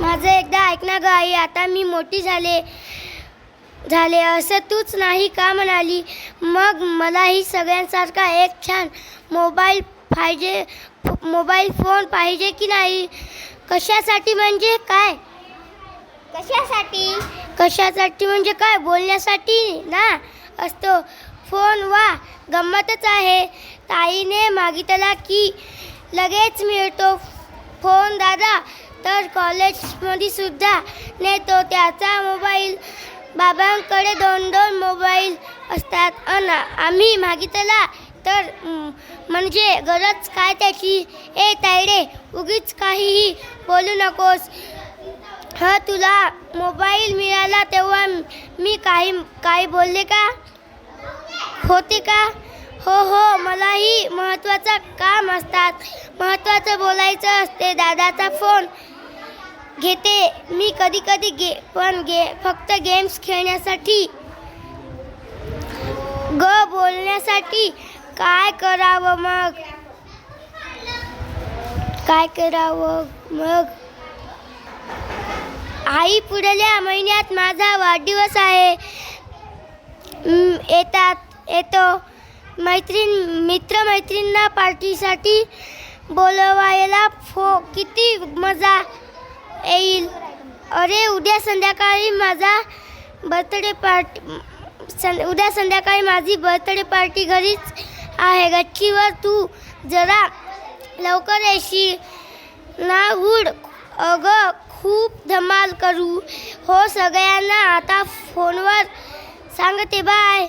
माझं एकदा ऐक ना ग आई आता मी मोठी झाले झाले असं तूच नाही का म्हणाली? मग मलाही सगळ्यांसारखा एक छान मोबाईल पाहिजे मोबाईल फोन पाहिजे की नाही? कशासाठी म्हणजे काय? कशासाठी? कशासाठी म्हणजे काय? बोलण्यासाठी ना असतो. फोन वा गंमतच आहे. ताईने मागितला की लगेच मिळतो. फोन दादा तर कॉलेजमध्ये सुद्धा नेतो. त्याचा मोबाईल बाबांकडे दोन दोन मोबाईल असतात. अन आम्ही मागितला तर म्हणजे गरज काय त्याची? ए तायडे उगीच काहीही बोलू नकोस. हा तुला मोबाईल मिळाला तेव्हा मी काही काही बोलले का? होते का? हो हो मलाही महत्त्वाचं काम असतात. महत्त्वाचं बोलायचं असते दादाचा फोन घेते. मी कधी कधी गे पण गे फक्त गेम्स खेळण्यासाठी ग बोलण्यासाठी काय करावं मग? काय करावं मग? आई पुढल्या महिन्यात माझा वाढदिवस आहे. येतात येतो. मैत्रीण मित्रमैत्रींना पार्टीसाठी बोलवायला फो किती मजा येईल? अरे उद्या संध्याकाळी माझा बर्थडे पार्टी सं उद्या संध्याकाळी माझी बर्थडे पार्टी घरीच आहे. गच्चीवर तू जरा लवकर येशील. ना हुड अगं खूप धमाल करू. हो सगळ्यांना आता फोनवर सांगते बाय.